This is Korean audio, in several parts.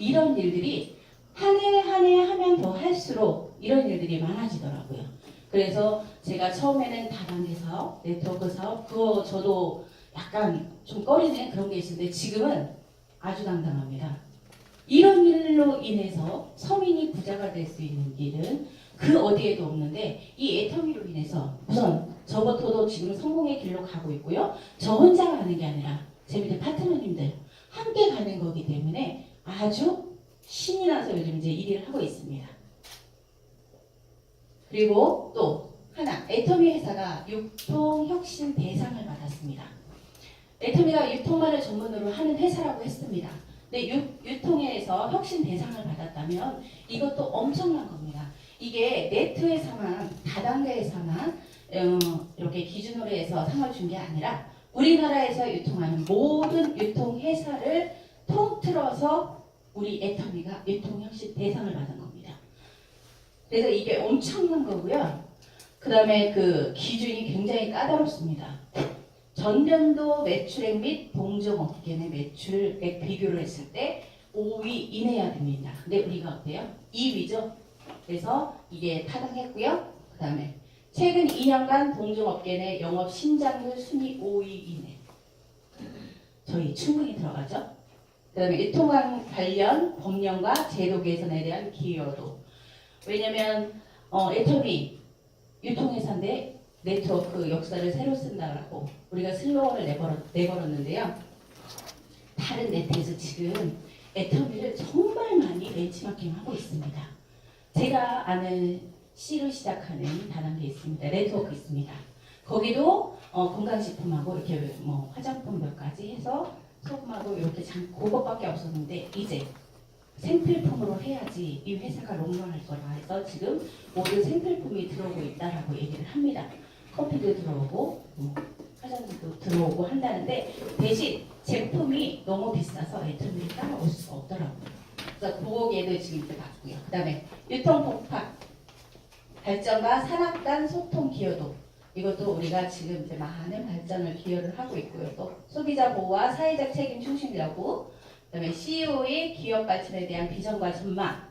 이런 일들이 한 해 한 해 하면 더 할수록 이런 일들이 많아지더라고요. 그래서 제가 처음에는 다단계 사업, 네트워크 사업, 그거 저도 약간 좀 꺼리는 그런 게 있었는데 지금은 아주 당당합니다. 이런 일로 인해서 서민이 부자가 될 수 있는 길은 그 어디에도 없는데 이 애터미로 인해서 우선 저부터도 지금 성공의 길로 가고 있고요. 저 혼자 가는 게 아니라 제 밑에 파트너님들 함께 가는 거기 때문에 아주 신이 나서 요즘 이제 이 일을 하고 있습니다. 그리고 또 하나 애터미 회사가 유통 혁신 대상을 받았습니다. 애터미가 유통만을 전문으로 하는 회사라고 했습니다. 근데 유, 유통에서 혁신 대상을 받았다면 이것도 엄청난 겁니다. 이게 네트 회사만 다단계 회사만 어, 이렇게 기준으로 해서 상을 준 게 아니라 우리나라에서 유통하는 모든 유통 회사를 통틀어서 우리 애터미가 유통 혁신 대상을 받은 겁니다. 그래서 이게 엄청난 거고요. 그 다음에 그 기준이 굉장히 까다롭습니다. 전년도 매출액 및 동종업계 내 매출액 비교를 했을 때 5위 이내야 됩니다. 근데 우리가 어때요? 2위죠. 그래서 이게 타당했고요. 그 다음에 최근 2년간 동종업계 내 영업 신장률 순위 5위 이내. 저희 충분히 들어가죠. 그 다음에 유통관 관련 법령과 제도 개선에 대한 기여도. 왜냐면 어, 애터미 유통회사인데 네트워크 역사를 새로 쓴다라고 우리가 슬로건을 내걸었, 내걸었는데요. 다른 네트에서 지금 애터미를 정말 많이 벤치마킹 하고 있습니다. 제가 아는 C로 시작하는 다단계 있습니다. 네트워크 있습니다. 거기도 어, 건강식품하고 이렇게 뭐 화장품 몇 가지 해서 소금하고 이렇게 장 그것밖에 없었는데 이제 생필품으로 해야지 이 회사가 롱런할 거라 해서 지금 모든 생필품이 들어오고 있다라고 얘기를 합니다. 커피도 들어오고 뭐 화장품도 들어오고 한다는데 대신 제품이 너무 비싸서 애터미를 따라올 수가 없더라고요. 그래서 그거에도 지금 이제 봤고요. 그 다음에 유통 복합 발전과 산업 간 소통 기여도 이것도 우리가 지금 이제 많은 발전을 기여를 하고 있고요. 또 소비자 보호와 사회적 책임 충실 여부, 그다음에 CEO의 기업 발전에 대한 비전과 전망,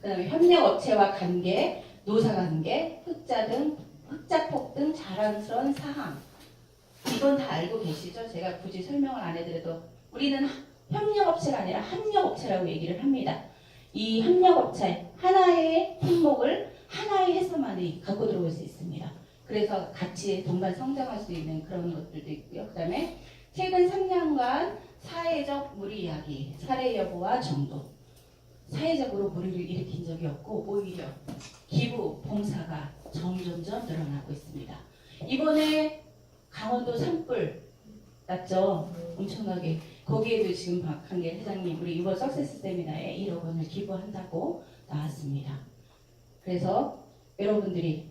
그다음에 협력 업체와 관계, 노사 관계, 흑자 등 흑자폭 등 자랑스러운 사항. 이건 다 알고 계시죠? 제가 굳이 설명을 안 해드려도 우리는 협력업체가 아니라 합력업체라고 얘기를 합니다. 이 협력업체 하나의 품목을 하나의 회사만이 갖고 들어올 수 있습니다. 그래서 같이 동반 성장할 수 있는 그런 것들도 있고요. 그 다음에 최근 3년간 사회적 무리 이야기, 사례 여부와 정도. 사회적으로 무리를 일으킨 적이 없고 오히려 기부, 봉사가 점점점 늘어나고 있습니다. 이번에 강원도 산불 났죠? 엄청나게. 거기에도 지금 박한길 회장님 우리 이번 석세스 세미나에 1억 원을 기부한다고 나왔습니다. 그래서 여러분들이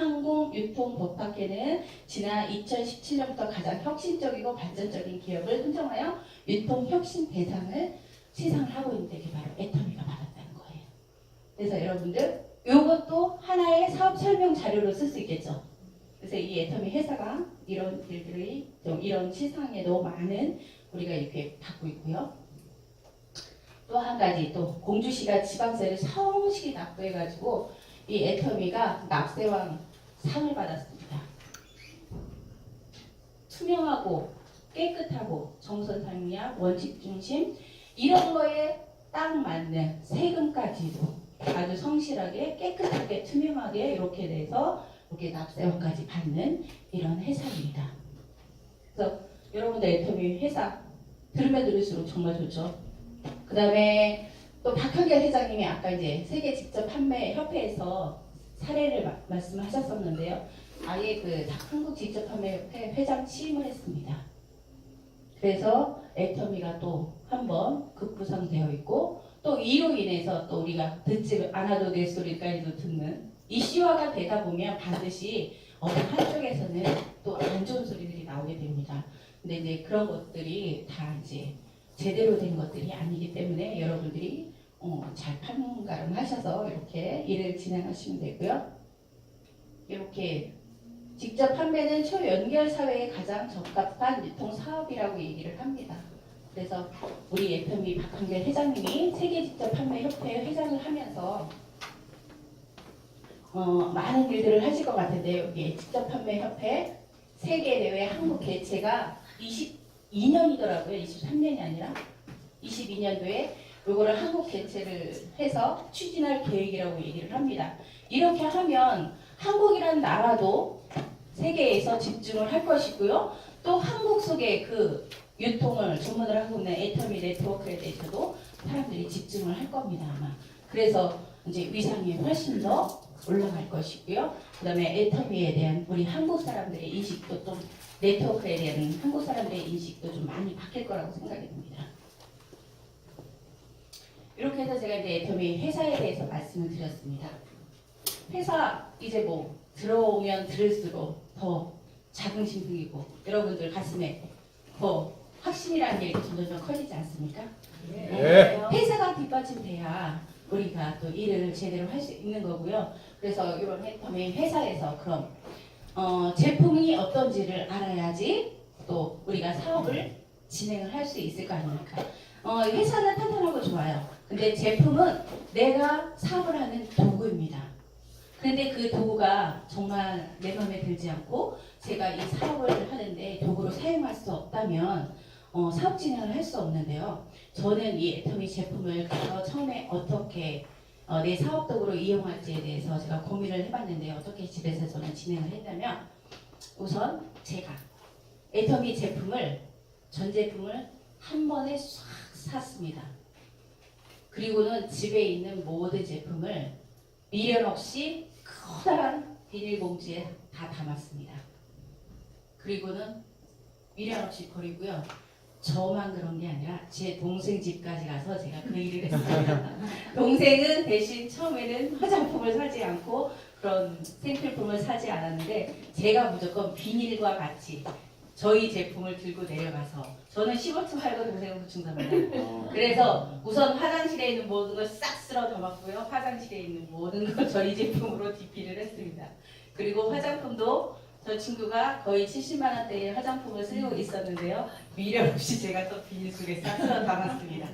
항공 유통 법학회는 지난 2017년부터 가장 혁신적이고 발전적인 기업을 선정하여 유통 혁신 대상을 시상을 하고 있는데 그게 바로 애터미가 받았다는 거예요. 그래서 여러분들 이것도 하나의 사업 설명 자료로 쓸 수 있겠죠. 그래서 이 애터미 회사가 이런 일들이 좀 이런 시상에 너무 많은 우리가 이렇게 받고 있고요. 또 한 가지 또 공주시가 지방세를 성실히 납부해가지고 이 애터미가 납세왕 상을 받았습니다. 투명하고 깨끗하고 정선 상리와 원칙 중심 이런 거에 딱 맞는 세금까지도 아주 성실하게 깨끗하게 투명하게 이렇게 돼서 이렇게 납세원까지 받는 이런 회사입니다. 그래서 여러분들 애터미 회사 들으면 들을수록 정말 좋죠. 그 다음에 또 박한결 회장님이 아까 이제 세계 직접 판매 협회에서 사례를 마- 말씀하셨었는데요. 아예 그 한국 직접 판매 회- 회장 취임을 했습니다. 그래서 애터미가 또 한번 급부상되어 있고 또 이로 인해서 또 우리가 듣지 않아도 될 소리까지도 듣는 이슈화가 되다 보면 반드시 어느 한쪽에서는 또 안 좋은 소리들이 나오게 됩니다. 근데 이제 그런 것들이 다 이제 제대로 된 것들이 아니기 때문에 여러분들이 어, 잘 판가름하셔서 이렇게 일을 진행하시면 되고요. 이렇게 직접 판매는 초연결 사회에 가장 적합한 유통 사업이라고 얘기를 합니다. 그래서 우리 FMB 박한결 회장님이 세계 직접 판매 협회 회장을 하면서 어, 많은 일들을 하실 것 같은데 여기 직접 판매 협회 세계 대회 한국 개최가 22년이더라고요. 23년이 아니라 22년도에 요거를 한국 개최를 해서 추진할 계획이라고 얘기를 합니다. 이렇게 하면 한국이라는 나라도 세계에서 집중을 할 것이고요. 또 한국 속의 그 유통을 주문을 하고 있는 애터미 네트워크에 대해서도 사람들이 집중을 할 겁니다 아마. 그래서 이제 위상이 훨씬 더 올라갈 것이고요. 그 다음에 애터미에 대한 우리 한국 사람들의 인식도 좀 네트워크에 대한 한국 사람들의 인식도 좀 많이 바뀔 거라고 생각이 듭니다. 이렇게 해서 제가 이제 애터미 회사에 대해서 말씀을 드렸습니다. 회사 이제 뭐 들어오면 들을수록 더 자긍심 생기고 여러분들 가슴에 더 확신이라는 게 점점 커지지 않습니까? 네. 회사가 뒷받침돼야 우리가 또 일을 제대로 할 수 있는 거고요. 그래서 이번 해텀의 회사에서 그럼 어, 제품이 어떤지를 알아야지 또 우리가 사업을 진행을 할 수 있을 거 아닙니까? 어, 회사는 탄탄하고 좋아요. 근데 제품은 내가 사업을 하는 도구입니다. 그런데 그 도구가 정말 내 마음에 들지 않고 제가 이 사업을 하는데 도구로 사용할 수 없다면 어, 사업 진행을 할 수 없는데요. 저는 이 애터미 제품을 가서 처음에 어떻게 어, 내 사업 도구로 이용할지에 대해서 제가 고민을 해봤는데 어떻게 집에서 저는 진행을 했냐면 우선 제가 애터미 제품을 전 제품을 한 번에 싹 샀습니다. 그리고는 집에 있는 모든 제품을 미련 없이 커다란 비닐봉지에 다 담았습니다. 그리고는 미련 없이 버리고요. 저만 그런 게 아니라 제 동생 집까지 가서 제가 그 일을 했습니다. 동생은 대신 처음에는 화장품을 사지 않고 그런 생필품을 사지 않았는데 제가 무조건 비닐과 같이 저희 제품을 들고 내려가서 저는 15층 살고 동생은 9층 삽니다. 그래서 우선 화장실에 있는 모든 걸 싹 쓸어 담았고요. 화장실에 있는 모든 걸 저희 제품으로 DP를 했습니다. 그리고 화장품도 저 친구가 거의 70만 원대의 화장품을 쓰고 있었는데요. 미련 없이 제가 또 비닐 속에 싹 쓸어 담았습니다.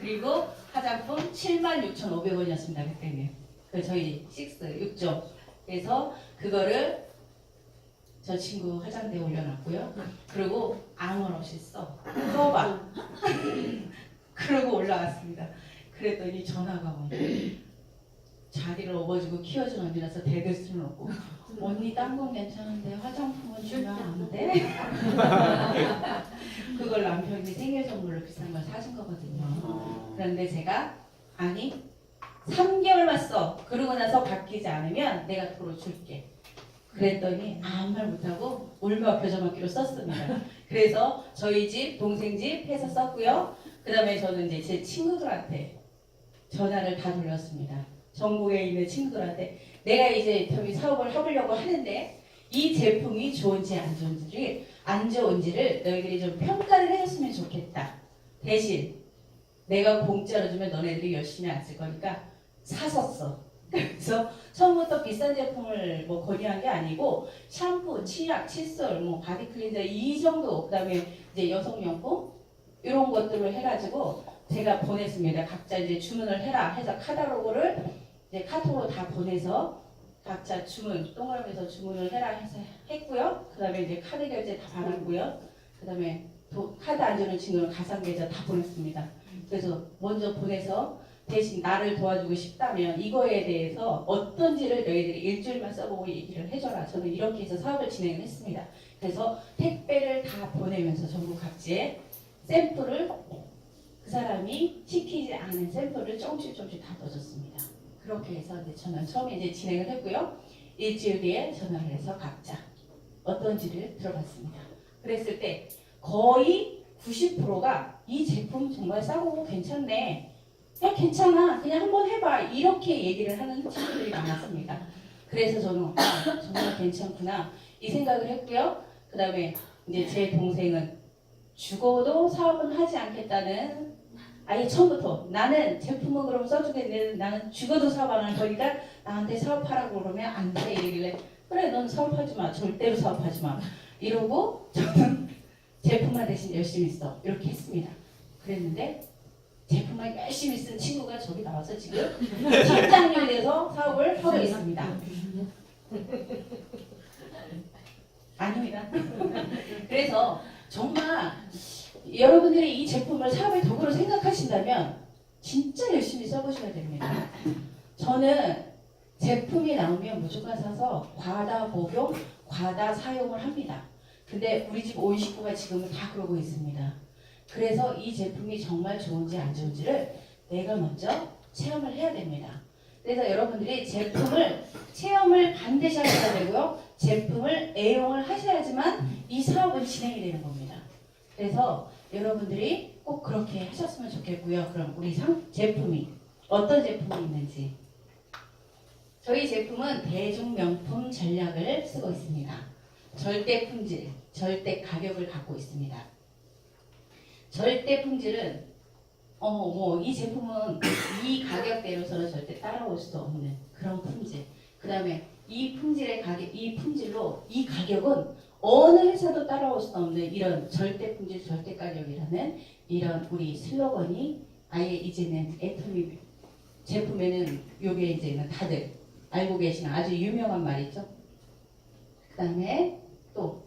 그리고 화장품 76,500원이었습니다. 그때는. 그 저희 6, 6점. 그래서 그거를 저 친구 화장대에 올려놨고요. 그리고 없이 써. 써봐. 그러고 올라왔습니다. 그랬더니 전화가 오니 자기를 업어주고 키워준 언니라서 대들 수는 없고 언니 딴 건 괜찮은데 화장품은 주면 안 돼? 그걸 남편이 생일 선물로 비싼 걸 사준 거거든요. 그런데 제가 아니 3개월만 써. 그러고 나서 바뀌지 않으면 내가 도로 줄게. 그랬더니 아무 말 못하고 울며 겨자먹기로 썼습니다. 그래서 저희 집, 동생 집 해서 썼고요. 그 다음에 저는 이제 제 친구들한테 전화를 다 돌렸습니다. 전국에 있는 친구들한테 내가 이제 저기 사업을 해보려고 하는데 이 제품이 좋은지 안 좋은지를 안 좋은지를 너희들이 좀 평가를 해줬으면 좋겠다. 대신 내가 공짜로 주면 너네들이 열심히 안 쓸 거니까 사섰어. 그래서 처음부터 비싼 제품을 뭐 권유한 게 아니고 샴푸, 치약, 칫솔, 뭐 바디 클린저 이 정도 그다음에 이제 여성용품 이런 것들을 해가지고 제가 보냈습니다. 각자 이제 주문을 해라 해서 카탈로그를 이제 카톡으로 다 보내서 각자 주문 동그라미에서 주문을 해라 해서 했고요. 그다음에 이제 카드 결제 다 받았고요. 그다음에 도- 카드 안 주는 친구는 가상 계좌 다 보냈습니다. 그래서 먼저 보내서 대신 나를 도와주고 싶다면 이거에 대해서 어떤지를 너희들이 일주일만 써보고 얘기를 해줘라. 저는 이렇게 해서 사업을 진행을 했습니다. 그래서 택배를 다 보내면서 전국 각지에 샘플을 그 사람이 시키지 않은 샘플을 조금씩 조금씩 다 넣어줬습니다. 그렇게 해서 이제 저는 처음에 이제 진행을 했고요. 일주일 뒤에 전화를 해서 각자 어떤지를 들어봤습니다. 그랬을 때 거의 90%가 이 제품 정말 싸고 괜찮네. 야 괜찮아. 그냥 한번 해봐. 이렇게 얘기를 하는 친구들이 많았습니다. 그래서 저는 아, 정말 괜찮구나 이 생각을 했고요. 그 다음에 이제 제 동생은 죽어도 사업은 하지 않겠다는 아예 처음부터 나는 제품은 그럼 써주겠는데 나는 죽어도 사업 안 할 거니까 나한테 사업하라고 그러면 안 돼 이러길래 그래 넌 사업하지 마 절대로 사업하지 마 이러고 저는 제품만 대신 열심히 써 이렇게 했습니다 그랬는데 제품을 열심히 쓴 친구가 저기 나와서 지금 돼서 사업을 하고 있습니다. 아닙니다. 그래서 정말 여러분들이 이 제품을 사업의 도구로 생각하신다면 진짜 열심히 써보셔야 됩니다. 저는 제품이 나오면 무조건 사서 과다 복용, 과다 사용을 합니다. 근데 우리 집 온 식구가 지금은 다 그러고 있습니다. 그래서 이 제품이 정말 좋은지 안 좋은지를 내가 먼저 체험을 해야 됩니다. 그래서 여러분들이 제품을 체험을 반드시 하셔야 되고요. 제품을 애용을 하셔야지만 이 사업은 진행이 되는 겁니다. 그래서 여러분들이 꼭 그렇게 하셨으면 좋겠고요. 그럼 우리 상, 제품이 어떤 제품이 있는지 저희 제품은 대중명품 전략을 쓰고 있습니다. 절대 품질, 절대 가격을 갖고 있습니다. 절대 품질은 어머 뭐이 제품은 이 가격대로서는 절대 따라올 수 없는 그런 품질. 그 다음에 이 품질의 가격, 이 품질로 이 가격은 어느 회사도 따라올 수 없는 이런 절대 품질, 절대 가격이라는 이런 우리 슬로건이 아예 이제는 애터미 제품에는 요게 이제는 다들 알고 계시는 아주 유명한 말이죠. 그 다음에 또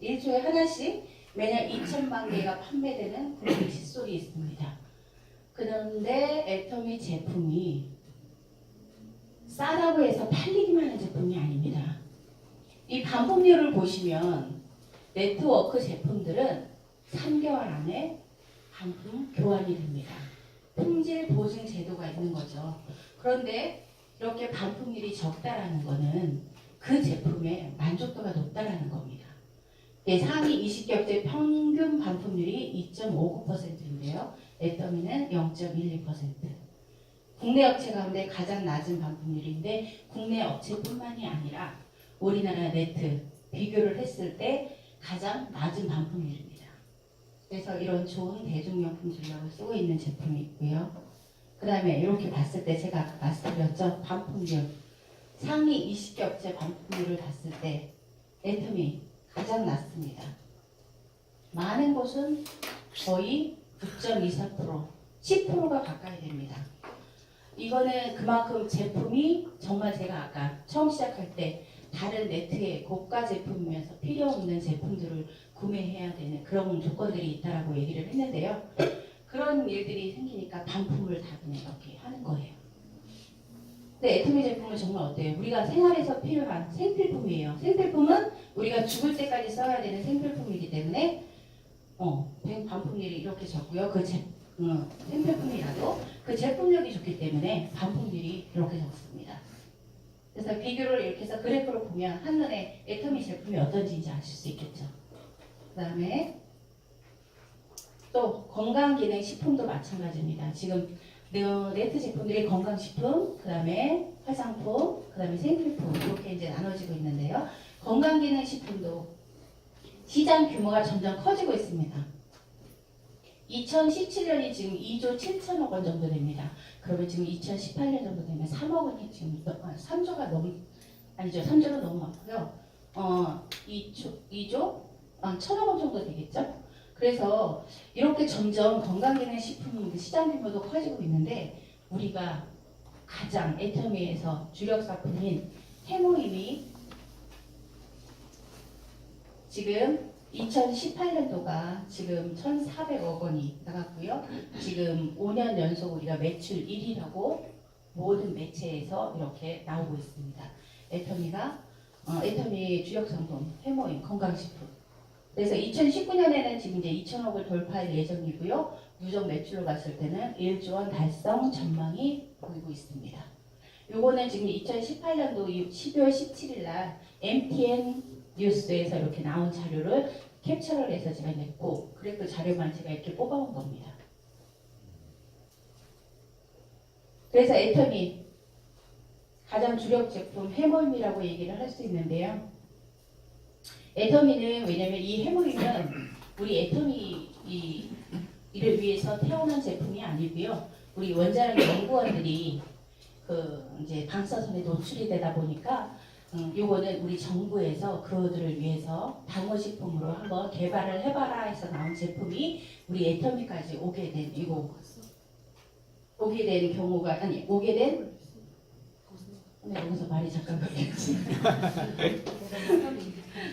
일주일에 하나씩 매년 2천만 개가 판매되는 그런 칫솔이 있습니다. 그런데 애터미 제품이 싸다고 해서 팔리기만 하는 제품이 아닙니다. 이 반품률을 보시면 네트워크 제품들은 3개월 안에 반품 교환이 됩니다. 품질 보증 제도가 있는 거죠. 그런데 이렇게 반품률이 적다라는 거는 그 제품의 만족도가 높다라는 겁니다. 예, 상위 20격제 평균 반품률이 2.59%인데요. 애터미는 0.12%. 국내 업체 가운데 가장 낮은 반품률인데 국내 업체뿐만이 아니라 우리나라 네트 비교를 했을 때 가장 낮은 반품률입니다. 그래서 이런 좋은 대중용품 전략을 쓰고 있는 제품이 있고요. 그 다음에 이렇게 봤을 때 제가 아까 말씀드렸죠. 반품률. 상위 20격제 반품률을 봤을 때 애터미 가장 낮습니다. 많은 곳은 거의 9.24%, 10%가 가까이 됩니다. 이거는 그만큼 제품이 정말 제가 아까 처음 시작할 때 다른 네트의 고가 제품이면서 필요 없는 제품들을 구매해야 되는 그런 조건들이 있다라고 얘기를 했는데요. 그런 일들이 생기니까 반품을 다 그냥 이렇게 하는 거예요. 근데 애터미 제품은 정말 어때요? 우리가 생활에서 필요한 생필품이에요. 생필품은 우리가 죽을 때까지 써야 되는 생필품이기 때문에 어, 백- 반품률이 이렇게 적고요. 그 제, 어, 생필품이라도 그 제품력이 좋기 때문에 반품률이 이렇게 적습니다. 그래서 비교를 이렇게 해서 그래프를 보면 한눈에 애터미 제품이 어떤지 이제 아실 수 있겠죠. 그 다음에 또 건강기능식품도 마찬가지입니다. 지금 네- 네트 제품들이 건강식품, 그 다음에 화장품, 그 다음에 생필품 이렇게 이제 나눠지고 있는데요. 건강기능식품도 시장 규모가 점점 커지고 있습니다. 2017년이 지금 2조 7천억 원 정도 됩니다. 그러면 지금 2018년 정도 되면 3억 원이 지금 넘- 아, 3조가 넘 아니죠 3조는 너무 많고요. 어 2조 2조 아, 천억 원 정도 되겠죠. 그래서 이렇게 점점 건강기능식품 시장 규모도 커지고 있는데 우리가 가장 애터미에서 주력 상품인 해모임이 지금 2018년도가 지금 1,400억 원이 나갔고요. 지금 5년 연속 우리가 매출 1위라고 모든 매체에서 이렇게 나오고 있습니다. 애터미가 어, 애터미 주력 상품 해모임 건강식품. 그래서 2019년에는 지금 이제 2천억을 돌파할 예정이고요. 누적 매출로 봤을 때는 1조 원 달성 전망이 보이고 있습니다. 요거는 지금 2018년도 12월 17일 날 MTN 뉴스에서 이렇게 나온 자료를 캡처를 해서 제가 냈고 그래프 자료만 제가 이렇게 뽑아온 겁니다. 그래서 애터미 가장 주력 제품 해몰미라고 얘기를 할 수 있는데요. 애터미는 왜냐면 이 해몰이는 우리 애터미 이 이를 위해서 태어난 제품이 아니고요. 우리 원자력 연구원들이 그 이제 방사선에 노출이 되다 보니까 음, 요거는 우리 정부에서 그들을 위해서 방어식품으로 한번 개발을 해봐라 해서 나온 제품이 우리 애터미까지 오게 된 이거 오게 된 경우가 아니 오게 된 네, 여기서 말이 잠깐 걸렸지.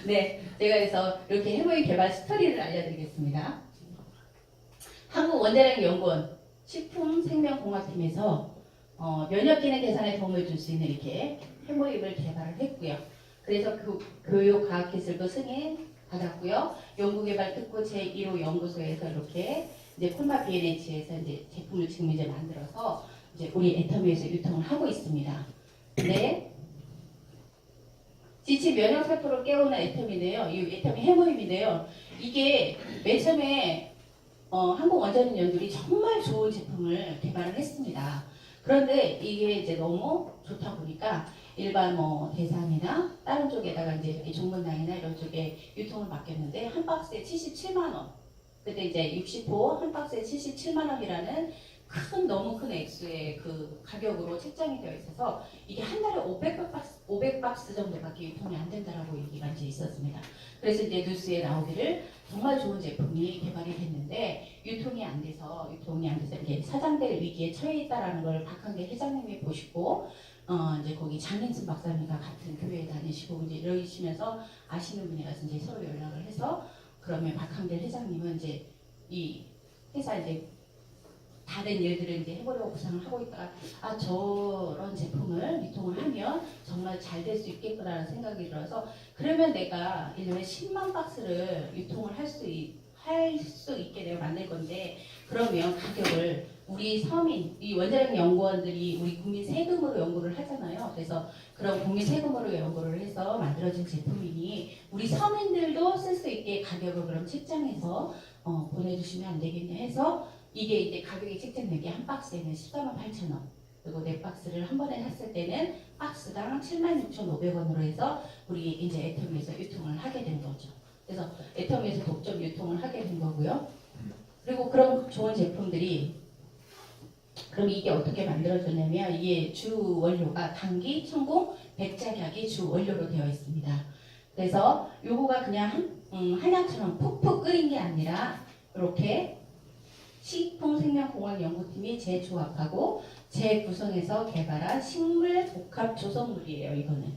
네, 제가 그래서 이렇게 해모임 개발 스토리를 알려드리겠습니다. 한국 원자력 연구원 식품생명공학팀에서 어, 면역기능 개선에 도움을 줄 수 있는 이렇게 해모임을 개발을 했고요. 그래서 그 교육 과학 기술도 승인 받았고요. 연구개발 특구 제1호 연구소에서 이렇게 이제 콜마 BNH에서 이제 제품을 지금 이제 만들어서 이제 우리 애터미에서 유통을 하고 있습니다. 네. 지치 면역 세포를 깨우는 애터미인데요. 이 애터미 해모임인데요. 이게 맨 처음에 어, 한국 원자력 연구들이 정말 좋은 제품을 개발을 했습니다. 그런데 이게 이제 너무 좋다 보니까 일반 뭐 대상이나 다른 쪽에다가 이제 종문당이나 이런 쪽에 유통을 맡겼는데 한 박스에 77만 원. 그때 이제 60호 한 박스에 77만 원이라는 큰 너무 큰 액수의 그 가격으로 책정이 되어 있어서 이게 한 달에 500박스 500박스 정도밖에 유통이 안 된다라고 얘기가 이제 있었습니다. 그래서 이제 뉴스에 나오기를 정말 좋은 제품이 개발이 됐는데 유통이 안 돼서 유통이 안 돼서 이렇게 사장될 위기에 처해 있다라는 걸 박한계 회장님이 보시고 어 이제 거기 장인순 박사님과 같은 교회에 다니시고 이제 이러시면서 아시는 분이라서 이제 서로 연락을 해서 그러면 박한계 회장님은 이제 이 회사 이제 다른 일들을 이제 해보려고 구상을 하고 있다가 아 저런 제품을 유통을 하면 정말 잘 될 수 있겠구나라는 생각이 들어서 그러면 내가 1년에 10만 박스를 유통을 할 수 할 수 있게 내가 만들 건데 그러면 가격을 우리 서민, 이 원자력 연구원들이 우리 국민 세금으로 연구를 하잖아요. 그래서 그런 국민 세금으로 연구를 해서 만들어진 제품이니 우리 서민들도 쓸 수 있게 가격을 그럼 책정해서 어, 보내주시면 안 되겠냐 해서 이게 이제 가격이 책정된 게 한 박스에는 14만 8천 원. 그리고 네 박스를 한 번에 샀을 때는 박스당 76,500원으로 해서 우리 이제 애터미에서 유통을 하게 된 거죠. 그래서 애터미에서 독점 유통을 하게 된 거고요. 그리고 그런 좋은 제품들이 그럼 이게 어떻게 만들어졌냐면 이게 주 원료가 당기, 천공, 백작약이 주 원료로 되어 있습니다. 그래서 요거가 그냥 한, 음, 한약처럼 푹푹 끓인 게 아니라 이렇게 식품생명공학 연구팀이 재조합하고 재구성해서 개발한 식물 복합 조성물이에요. 이거는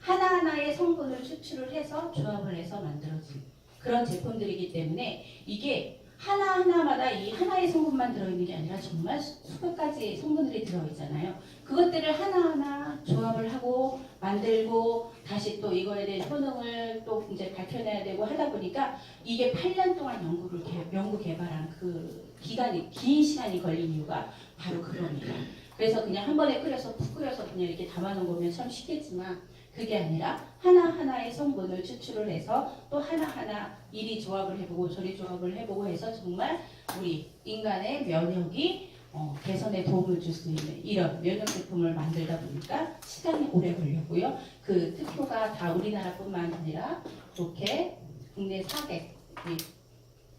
하나하나의 성분을 추출을 해서 조합을 해서 만들어진 그런 제품들이기 때문에 이게 하나하나마다 이 하나의 성분만 들어있는 게 아니라 정말 수백 가지 성분들이 들어있잖아요. 그것들을 하나하나 조합을 하고 만들고 다시 또 이거에 대한 효능을 또 이제 밝혀내야 되고 하다 보니까 이게 8년 동안 연구를 개, 연구 개발한 그 기간이 긴 시간이 걸린 이유가 바로 그겁니다. 그래서 그냥 한 번에 끓여서 푹 끓여서 그냥 이렇게 담아놓은 거면 참 쉽겠지만 그게 아니라 하나하나의 성분을 추출을 해서 또 하나하나 이리 조합을 해보고 저리 조합을 해보고 해서 정말 우리 인간의 면역이 어, 개선에 도움을 줄 수 있는 이런 면역 제품을 만들다 보니까 시간이 오래 걸렸고요. 그 특효가 다 우리나라뿐만 아니라 이렇게 국내 4개,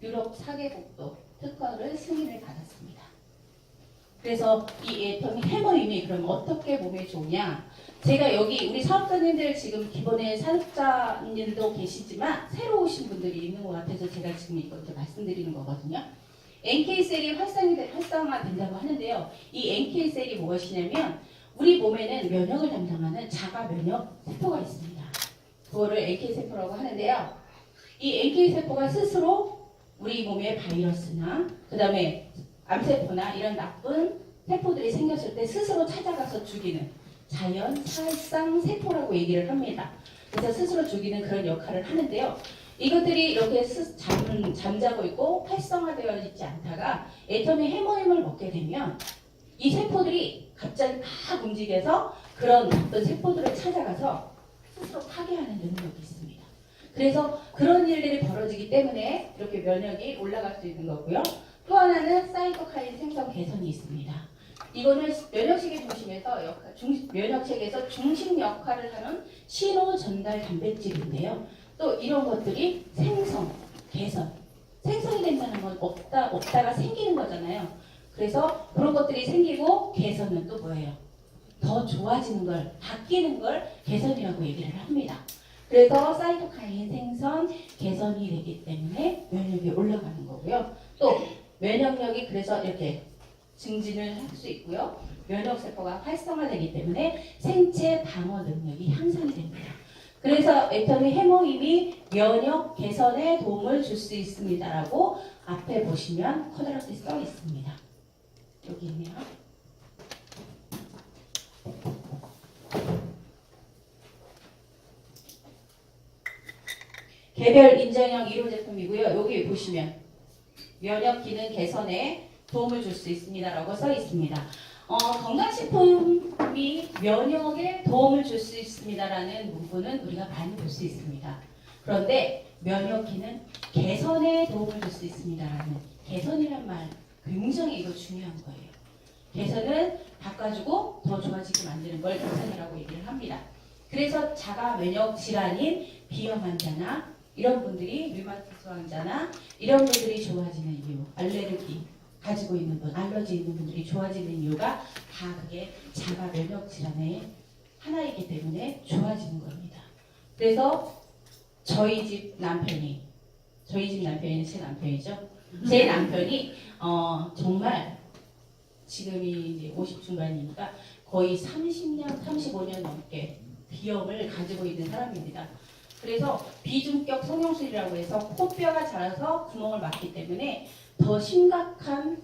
유럽 4개국도 특허를 승인을 받았습니다. 그래서 이 애터미 해머임이 그럼 어떻게 몸에 좋냐? 제가 여기 우리 사업자님들 지금 기본에 사업자님들도 계시지만 새로 오신 분들이 있는 것 같아서 제가 지금 이제 말씀드리는 거거든요. NK셀이 활성화된다고 하는데요. 이 NK셀이 무엇이냐면 우리 몸에는 면역을 담당하는 자가 면역 세포가 있습니다. 그거를 NK세포라고 하는데요. 이 NK세포가 스스로 우리 몸에 바이러스나 그 다음에 암세포나 이런 나쁜 세포들이 생겼을 때 스스로 찾아가서 죽이는 자연 살상 세포라고 얘기를 합니다. 그래서 스스로 죽이는 그런 역할을 하는데요. 이것들이 이렇게 스, 잠, 잠자고 있고 활성화되어 있지 않다가 애터미 해모임을 먹게 되면 이 세포들이 갑자기 막 움직여서 그런 어떤 세포들을 찾아가서 스스로 파괴하는 능력이 있습니다. 그래서 그런 일들이 벌어지기 때문에 이렇게 면역이 올라갈 수 있는 거고요. 또 하나는 사이토카인 생성 개선이 있습니다. 이거는 면역체계 중심에서 역할, 중, 면역체계에서 중심 역할을 하는 신호 전달 단백질인데요. 또 이런 것들이 생성, 개선. 생성이 된다는 건 없다, 없다가 생기는 거잖아요. 그래서 그런 것들이 생기고 개선은 또 뭐예요? 더 좋아지는 걸, 바뀌는 걸 개선이라고 얘기를 합니다. 그래서 사이토카인 생성 개선이 되기 때문에 면역력이 올라가는 거고요. 또 면역력이 그래서 이렇게 증진을 할 수 있고요. 면역 세포가 활성화되기 때문에 생체 방어 능력이 향상이 됩니다. 그래서 에터미 해모임이 면역 개선에 도움을 줄 수 있습니다라고 앞에 보시면 커다랗게 써 있습니다. 여기 있네요. 개별 인정형 1호 제품이고요. 여기 보시면 면역 기능 개선에 도움을 줄 수 있습니다라고 써 있습니다. 어, 건강식품이 면역에 도움을 줄 수 있습니다라는 문구는 우리가 많이 볼 수 있습니다. 그런데 면역 기능 개선에 도움을 줄 수 있습니다라는 개선이란 말 굉장히 이거 중요한 거예요. 개선은 바꿔주고 더 좋아지게 만드는 걸 개선이라고 얘기를 합니다. 그래서 자가 면역 질환인 비염 환자나 이런 분들이 류마티스 환자나 이런 분들이 좋아지는 이유, 알레르기 가지고 있는 분, 알러지 있는 분들이 좋아지는 이유가 다 그게 자가 면역 질환의 하나이기 때문에 좋아지는 겁니다. 그래서 저희 집 남편이 저희 집 남편이 제 남편이죠. 제 남편이 어, 정말 지금이 이제 50 중반이니까 거의 30년, 35년 넘게 비염을 가지고 있는 사람입니다. 그래서 비중격 성형술이라고 해서 코뼈가 자라서 구멍을 막기 때문에 더 심각한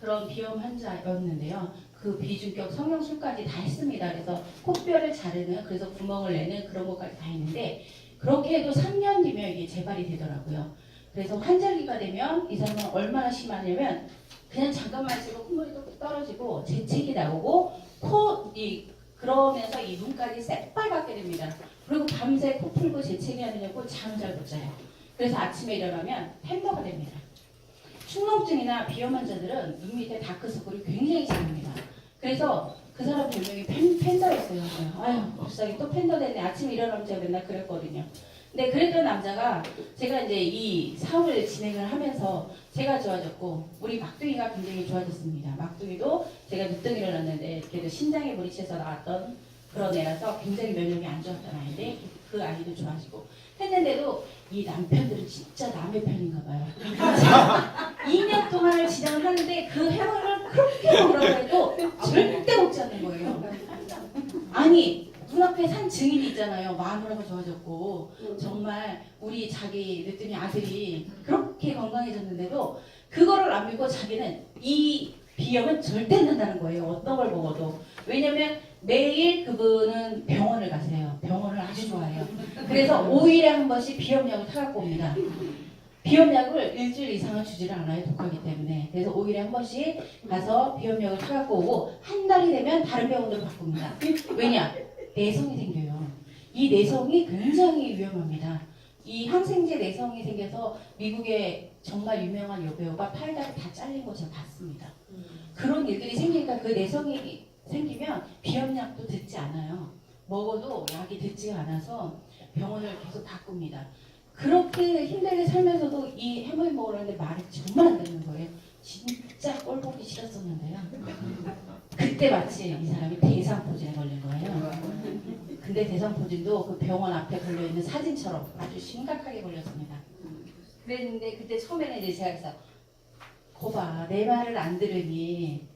그런 비염 환자였는데요. 그 비중격 성형술까지 다 했습니다. 그래서 코뼈를 자르는 그래서 구멍을 내는 그런 것까지 다 했는데 그렇게 해도 3년 뒤면 이게 재발이 되더라고요. 그래서 환절기가 되면 이 사람은 얼마나 심하냐면 그냥 잠깐만 있으면 콧물이 떨어지고 재채기 나오고 코 이 그러면서 이 눈까지 새빨갛게 됩니다. 그리고 밤새 코 풀고 재채기 하느냐고 잠잘못 자요. 그래서 아침에 일어나면 팬더가 됩니다. 축농증이나 비염 환자들은 눈 밑에 다크서클이 굉장히 심합니다. 그래서 그 사람 팬, 팬더였어요. 아유, 불쌍히 또 팬더 됐네. 아침에 일어나면 제가 맨날 그랬거든요. 근데 그랬던 남자가 제가 이제 이 사업을 진행을 하면서 제가 좋아졌고 우리 막둥이가 굉장히 좋아졌습니다. 막둥이도 제가 늦둥이를 낳았는데 그래도 신장에 채서 나왔던 그런 애라서 굉장히 면역이 안 좋았던 아이인데 그 아이도 좋아지고 했는데도 이 남편들은 진짜 남의 편인가 봐요. 2년 동안을 진행을 하는데 그 해물을 그렇게 먹으라고 해도 절대 먹지 않는 거예요. 아니 눈앞에 산 증인이 있잖아요. 마누라가 좋아졌고 정말 우리 자기 늦둥이 아들이 그렇게 건강해졌는데도 그거를 안 믿고 자기는 이 비염은 절대 안 난다는 거예요. 어떤 걸 먹어도. 왜냐면 매일 그분은 병원을 가세요. 병원을 아주 좋아해요. 그래서 5일에 한 번씩 비염약을 타갖고 옵니다. 비염약을 일주일 이상은 주지를 않아요. 독하기 때문에. 그래서 5일에 한 번씩 가서 비염약을 타갖고 오고 한 달이 되면 다른 병원으로 바꿉니다. 왜냐? 내성이 생겨요. 이 내성이 굉장히 위험합니다. 이 항생제 내성이 생겨서 미국의 정말 유명한 여배우가 팔다리 다 잘린 거 제가 봤습니다. 그런 일들이 생기니까 그 내성이 생기면 비염약도 듣지 않아요. 먹어도 약이 듣지가 않아서 병원을 계속 바꿉니다. 그렇게 힘들게 살면서도 이 해물 먹으려는데 말이 정말 안 되는 거예요. 진짜 꼴 보기 싫었었는데요. 그때 마침 이 사람이 대상포진에 걸린 거예요. 근데 대상포진도 그 병원 앞에 걸려있는 사진처럼 아주 심각하게 걸렸습니다. 그랬는데 그때 처음에는 이제 제가 그래서 거봐 내 말을 안 들으니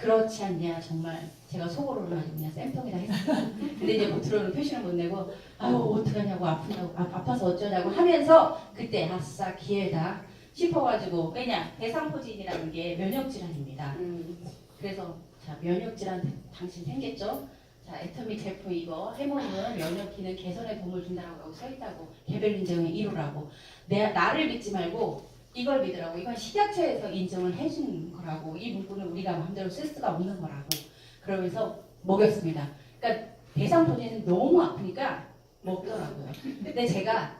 그렇지 않냐 정말 제가 속으로는 아주 그냥 쌤통이다 했어요. 근데 이제 못 들어오는 표시는 못 내고 아유 어떡하냐고 아프냐고 아, 아파서 어쩌냐고 하면서 그때 아싸 기회다 싶어가지고 왜냐 대상포진이라는 게 면역질환입니다. 그래서 자 면역질환 당신 생겼죠? 자 애터미 제품 이거 해모임은 면역 기능 개선에 도움을 준다라고 써 있다고 개별 인정의 1호라고 내 나를 믿지 말고 이걸 믿으라고 이건 식약처에서 인정을 해준 거라고 이 문구는 우리가 마음대로 쓸 수가 없는 거라고 그러면서 먹였습니다. 그러니까 대상포진은 너무 아프니까 먹더라고요. 근데 제가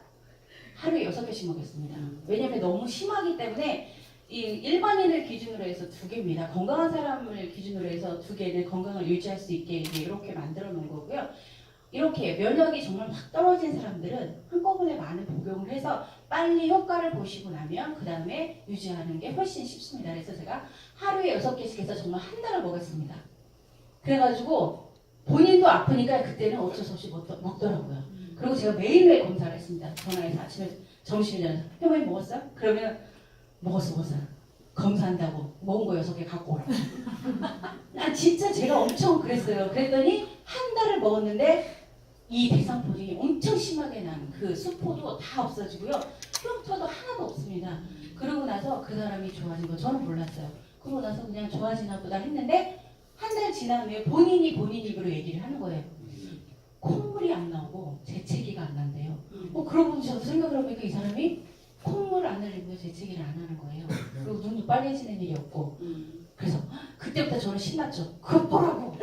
하루에 여섯 개씩 먹였습니다. 왜냐면 너무 심하기 때문에 이 일반인을 기준으로 해서 두 개입니다. 건강한 사람을 기준으로 해서 두 개는 건강을 유지할 수 있게 이렇게 만들어 놓은 거고요. 이렇게 면역이 정말 확 떨어진 사람들은 한꺼번에 많은 복용을 해서 빨리 효과를 보시고 나면 그 다음에 유지하는 게 훨씬 쉽습니다. 그래서 제가 하루에 여섯 개씩 해서 정말 한 달을 먹었습니다. 그래가지고 본인도 아프니까 그때는 어쩔 수 없이 먹, 먹더라고요. 그리고 제가 매일매일 검사를 했습니다. 전화해서 아침에 점심 전에 해머니 먹었어? 그러면 먹었어 먹었어. 검사한다고 먹은 거 여섯 개 갖고 오라고. 나 진짜 제가 엄청 그랬어요. 그랬더니 한 달을 먹었는데 이 대상포진이 엄청 심하게 난 그 수포도 다 없어지고요. 흉터도 하나도 없습니다. 그러고 나서 그 사람이 좋아진 거 저는 몰랐어요. 그러고 나서 그냥 좋아지나 보다 했는데 한 달 지난 후에 본인이 본인 입으로 얘기를 하는 거예요. 콧물이 안 나오고 재채기가 안 난대요. 어, 그러고 보니 저도 생각을 해보니까 이 사람이 콧물 안 흘리고 재채기를 안 하는 거예요. 그리고 눈이 빨개지는 일이 없고. 그래서 그때부터 저는 신났죠. 그거 뭐라고?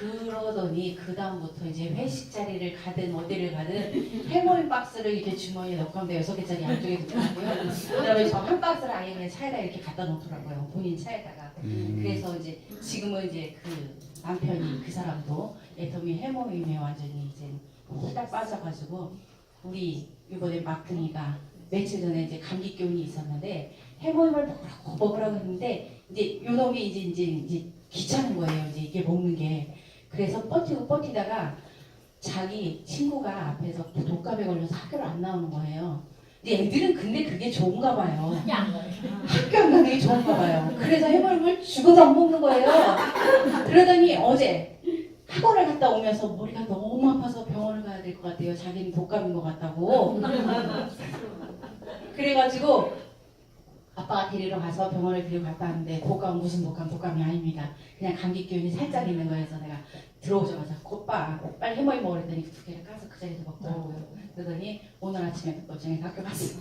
그러더니 그 다음부터 이제 회식 자리를 가든 어디를 가든 해머리 박스를 이렇게 주머니에 넣고 하는데 여섯 개짜리 양쪽에 두더라고요. 그다음에 저 한 박스를 아예 그냥 차에다 이렇게 갖다 놓더라고요. 본인 차에다가. 그래서 이제 지금은 이제 그 남편이 그 사람도 애터미 해머임에 완전히 이제 후딱 빠져가지고 우리 이번에 막둥이가 며칠 전에 이제 감기 기운이 있었는데 해머임을 먹으라고 먹으라고 했는데 이제 요 놈이 이제 이제 이제 귀찮은 거예요. 이제 이게 먹는 게 그래서 버티고 버티다가 자기 친구가 앞에서 독감에 걸려서 학교를 안 나오는 거예요. 근데 애들은 근데 그게 좋은가 봐요. 학교 안 가는 게 좋은가 봐요. 그래서 해물을 죽어도 안 먹는 거예요. 그러더니 어제 학원을 갔다 오면서 머리가 너무 아파서 병원을 가야 될 것 같아요. 자기는 독감인 것 같다고. 그래가지고 아빠가 데리러 가서 병원을 데리고 갔다 왔는데 독감 무슨 독감 독감이 아닙니다. 그냥 감기 기운이 살짝 있는 거여서 내가 들어오자마자 오빠 빨리 해머리 먹으랬더니 두 개를 까서 그 자리에서 먹더라고요. 그러더니 오늘 아침에 어정에 학교 갔어.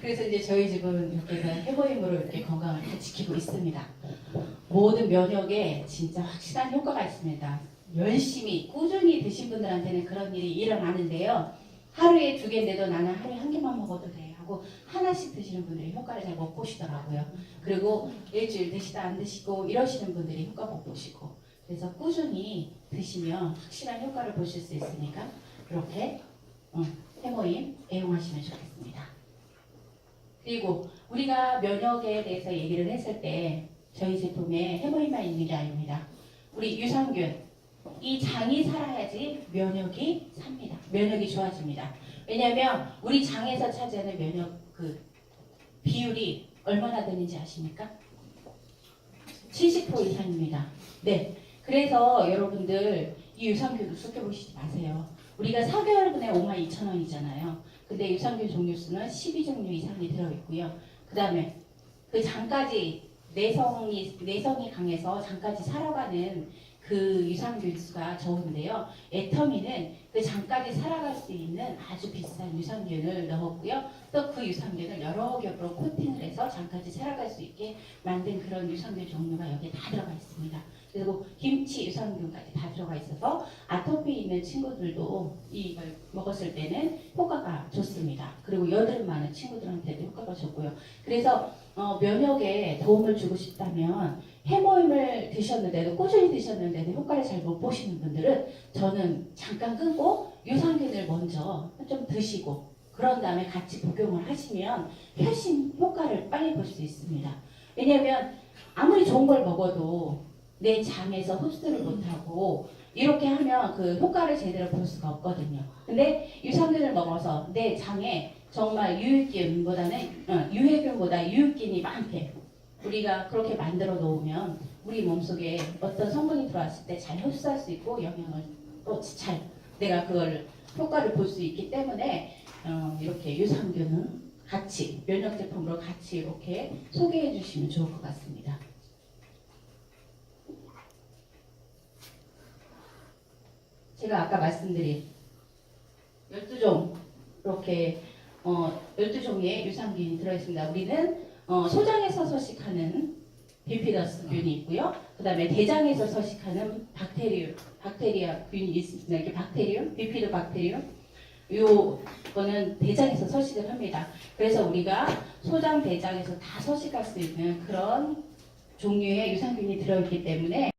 그래서 이제 저희 집은 이렇게 해서 해머림으로 이렇게 건강을 다 지키고 있습니다. 모든 면역에 진짜 확실한 효과가 있습니다. 열심히 꾸준히 드신 분들한테는 그런 일이 일어나는데요. 하루에 두 개인데도 나는 하루에 한 개만 먹어도 돼 하고 하나씩 드시는 분들이 효과를 잘 못 보시더라고요. 그리고 일주일 드시다 안 드시고 이러시는 분들이 효과 못 보시고 그래서 꾸준히 드시면 확실한 효과를 보실 수 있으니까 그렇게 어, 해모임 애용하시면 좋겠습니다. 그리고 우리가 면역에 대해서 얘기를 했을 때 저희 제품에 해모임만 있는 게 아닙니다. 우리 유산균 이 장이 살아야지 면역이 삽니다. 면역이 좋아집니다. 왜냐하면 우리 장에서 차지하는 면역 그 비율이 얼마나 되는지 아십니까? 70% 이상입니다. 네. 그래서 여러분들 이 유산균 우습게 보시지 마세요. 우리가 4개월분에 5만 2천 원이잖아요. 근데 유산균 종류 수는 12종류 이상이 들어있고요. 그 다음에 그 장까지 내성이 내성이 강해서 장까지 살아가는 그 유산균 수가 적은데요. 애터미는 그 장까지 살아갈 수 있는 아주 비싼 유산균을 넣었고요. 또 그 유산균을 여러 겹으로 코팅을 해서 장까지 살아갈 수 있게 만든 그런 유산균 종류가 여기에 다 들어가 있습니다. 그리고 김치 유산균까지 다 들어가 있어서 아토피 있는 친구들도 이걸 먹었을 때는 효과가 좋습니다. 그리고 여드름 많은 친구들한테도 효과가 좋고요. 그래서 어, 면역에 도움을 주고 싶다면 해모임을 드셨는데도 꾸준히 드셨는데도 효과를 잘 못 보시는 분들은 저는 잠깐 끊고 유산균을 먼저 좀 드시고 그런 다음에 같이 복용을 하시면 훨씬 효과를 빨리 볼 수 있습니다. 왜냐하면 아무리 좋은 걸 먹어도 내 장에서 흡수를 못하고 이렇게 하면 그 효과를 제대로 볼 수가 없거든요. 근데 유산균을 먹어서 내 장에 정말 유익균보다는 어, 유해균보다 유익균이 많게 우리가 그렇게 만들어 놓으면 우리 몸속에 어떤 성분이 들어왔을 때 잘 흡수할 수 있고 영향을 또 잘 내가 그걸 효과를 볼 수 있기 때문에 어, 이렇게 유산균은 같이 면역 제품으로 같이 이렇게 소개해 주시면 좋을 것 같습니다. 제가 아까 말씀드린 12종 이렇게 어, 12종의 유산균이 들어있습니다. 우리는 어, 소장에서 서식하는 비피더스 균이 있고요. 그 다음에 대장에서 서식하는 박테리움, 박테리아 균이 있습니다. 이렇게 박테리움, 비피더 박테리움. 요거는 대장에서 서식을 합니다. 그래서 우리가 소장, 대장에서 다 서식할 수 있는 그런 종류의 유산균이 들어있기 때문에